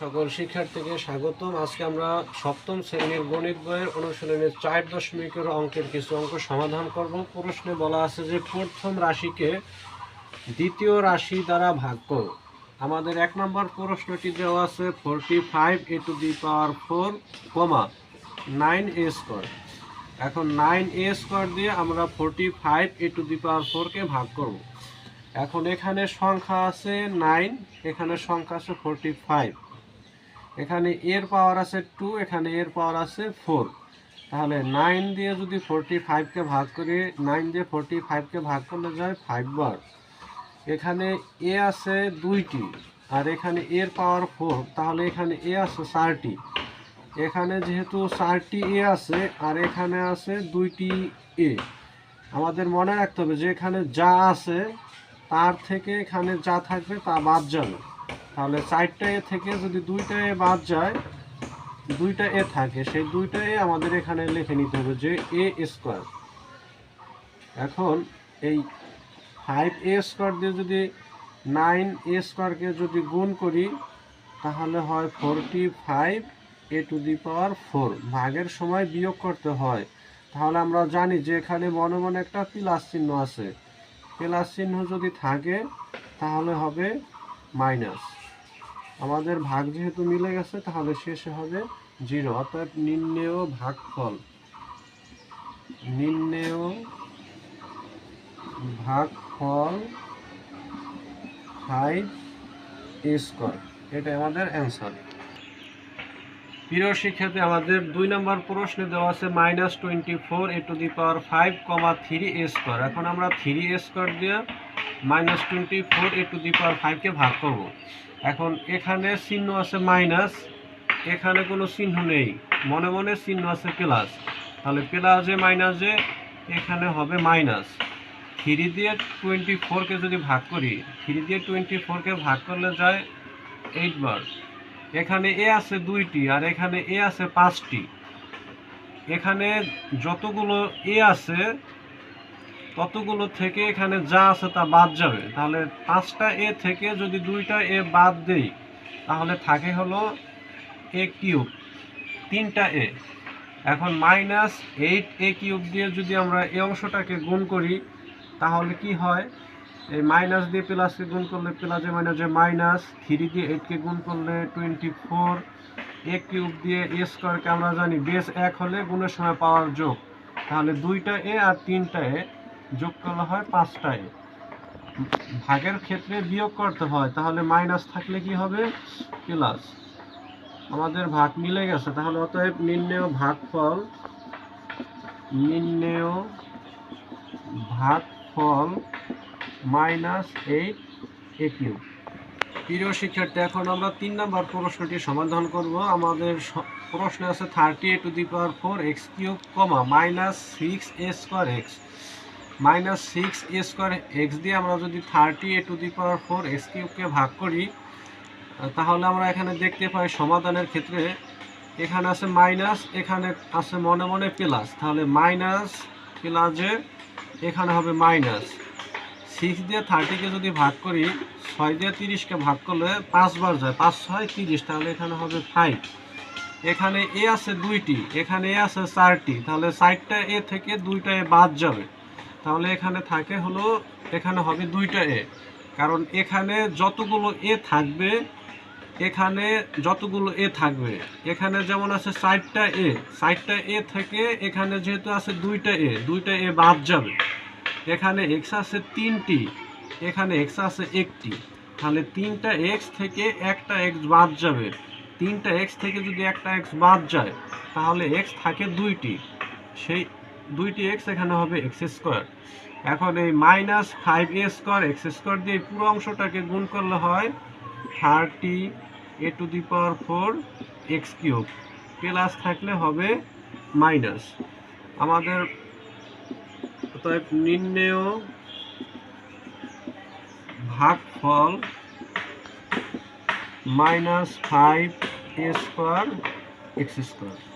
সকল শিক্ষার্থীকে স্বাগতম। আজকে আমরা সপ্তম শ্রেণির গণিত বইয়ের অনুশীলনের চার দশমিকের অঙ্কের কিছু অঙ্ক সমাধান করব। প্রশ্নে বলা আছে যে প্রথম রাশিকে দ্বিতীয় রাশি দ্বারা ভাগ করো। আমাদের এক নম্বর প্রশ্নটি দেওয়া আছে forty five a to the power four comma nine a square এখন নাইন এ স্কোয়ার দিয়ে আমরা forty five a to the power ফোরকে ভাগ করব। এখন এখানে সংখ্যা আছে নাইন এখানে সংখ্যা আছে ফোরটি ফাইভ এখানে এর পাওয়ার আছে টু এখানে এর পাওয়ার আছে ফোর তাহলে নাইন দিয়ে যদি ফোরটি ফাইভকে ভাগ করি নাইন দিয়ে ফোরটি ফাইভকে ভাগ করলে যায় ফাইভ বার এখানে এ আছে দুইটি, আর এখানে এর পাওয়ার ফোর তাহলে এখানে এ আছে চারটি। এখানে যেহেতু চারটি এ আছে, আর এখানে আছে দুইটি এ আমাদের মনে রাখতে হবে যে এখানে যা আছে, তার থেকে এখানে যা থাকবে তা বাদ যাবে। তাহলে চারটা এ থেকে যদি দুইটা এ বাদ যায়, দুইটা এ থাকে, সেই দুইটা এ আমাদের এখানে লিখে নিতে হবে যে এ স্কোয়ার। এখন এই ফাইভ এ স্কোয়ার দিয়ে যদি নাইন এ স্কোয়ারকে যদি গুণ করি, তাহলে হয় forty five a to the power four. ভাগের সময় বিয়োগ করতে হয়। তাহলে আমরা জানি যে এখানে মনে মনে একটা প্লাস চিহ্ন আছে। প্লাস চিহ্ন যদি থাকে, তাহলে হবে মাইনাস আমাদের ভাগ যেহেতু মিলে গেছে, তাহলে শেষে হবে জিরো। অর্থাৎ নির্ণেয় ভাগফল। নির্ণেয় ভাগফল ফাইভ স্কোয়ার। এটা আমাদের অ্যান্সার। প্রিয় শিক্ষার্থী, আমাদের দুই নম্বর প্রশ্নে দেওয়া আছে minus twenty four a to the power five comma three square. এখন আমরা থ্রি স্কোয়ার দিয়ে minus twenty four a to the power ফাইভকে ভাগ করব। এখন এখানে চিহ্ন আছে মাইনাস, এখানে কোনো চিহ্ন নেই। মনে মনে চিহ্ন আছে প্লাস। তাহলে প্লাসে মাইনাসে এখানে হবে মাইনাস। থ্রি দিয়ে টোয়েন্টি ফোরকে যদি ভাগ করি, থ্রি দিয়ে টোয়েন্টি ফোরকে ভাগ করলে যায় এইট বার। এখানে এ আছে দুইটি আর এখানে এ আছে পাঁচটি। এখানে যতগুলো এ আছে ততগুলো থেকে এখানে যা আছে তা বাদ যাবে। তাহলে পাঁচটা এ থেকে যদি দুইটা এ বাদ দেই, তাহলে থাকে হলো এ কিউব, তিনটা এ। এখন মাইনাস এইট এ কিউব দিয়ে যদি আমরা এই অংশটাকে গুণ করি, তাহলে কি হয়? এই মাইনাস দিয়ে প্লাসকে গুণ করলে প্লাসে মাইনাসে মাইনাস, থ্রি দিয়ে এইটকে গুণ করলে টোয়েন্টি ফোর। এ কিউব দিয়ে এ স্কোয়ারকে আমরা জানি, বেস এক হলে গুণের সময় পাওয়ার যোগ। তাহলে দুইটা এ আর তিনটা এ যোগ করলে হয় পাঁচটায়। ভাগের ক্ষেত্রে বিয়োগ করতে হয়, তাহলে মাইনাস থাকলে কি হবে? প্লাস। আমাদের ভাগ মিলে গেছে, তাহলে অতএব নির্ণেয় ভাগফল নির্ণেয় ভাগফল মাইনাস এইট এ কিউব। প্রিয় শিক্ষার্থী, এখন আমরা তিন নম্বর প্রশ্নটি সমাধান করব। আমাদের প্রশ্নে আছে thirty to the power four x cube, comma minus six a square x minus six a square x দিয়ে আমরা যদি thirty a to the power four x কিউবকে ভাগ করি, তাহলে আমরা এখানে দেখতে পাই সমাধানের ক্ষেত্রে এখানে আছে মাইনাস, এখানে আছে মনে মনে প্লাস। তাহলে মাইনাস প্লাসে এখানে হবে মাইনাস। সিক্স দিয়ে থার্টিকে যদি ভাগ করি, ছয় দিয়ে তিরিশকে ভাগ করলে পাঁচবার যায়, পাঁচ, ছয়, তিরিশ, তাহলে এখানে হবে ফাইভ। এখানে এ আছে দুইটি, এখানে এ আছে চারটি, তাহলে চারটা এ থেকে দুইটা এ বাদ যাবে। তাহলে এখানে থাকে হলো, এখানে হবে দুইটা এ। কারণ এখানে যতগুলো এ থাকবে, এখানে যতগুলো এ থাকবে, এখানে যেমন আছে চারটা এ চারটা এ থেকে এখানে যেহেতু আছে দুইটা এ দুইটা এ বাদ যাবে। এখানে এক্স আছে তিনটি, এখানে এক্স আছে একটি। তাহলে তিনটা এক্স থেকে একটা এক্স বাদ যাবে। তিনটা এক্স থেকে যদি একটা এক্স বাদ যায়, তাহলে এক্স থাকে দুইটি। সেই দুইটি এক্স এখানে হবে এক্স স্কোয়ার এখন এই minus five a square x square দিয়ে পুরো অংশটাকে গুণ করলে হয় thirty a to the power four x cube plus থাকলে হবে মাইনাস আমাদের অতএব নির্ণেয় ভাগফল minus five a square x square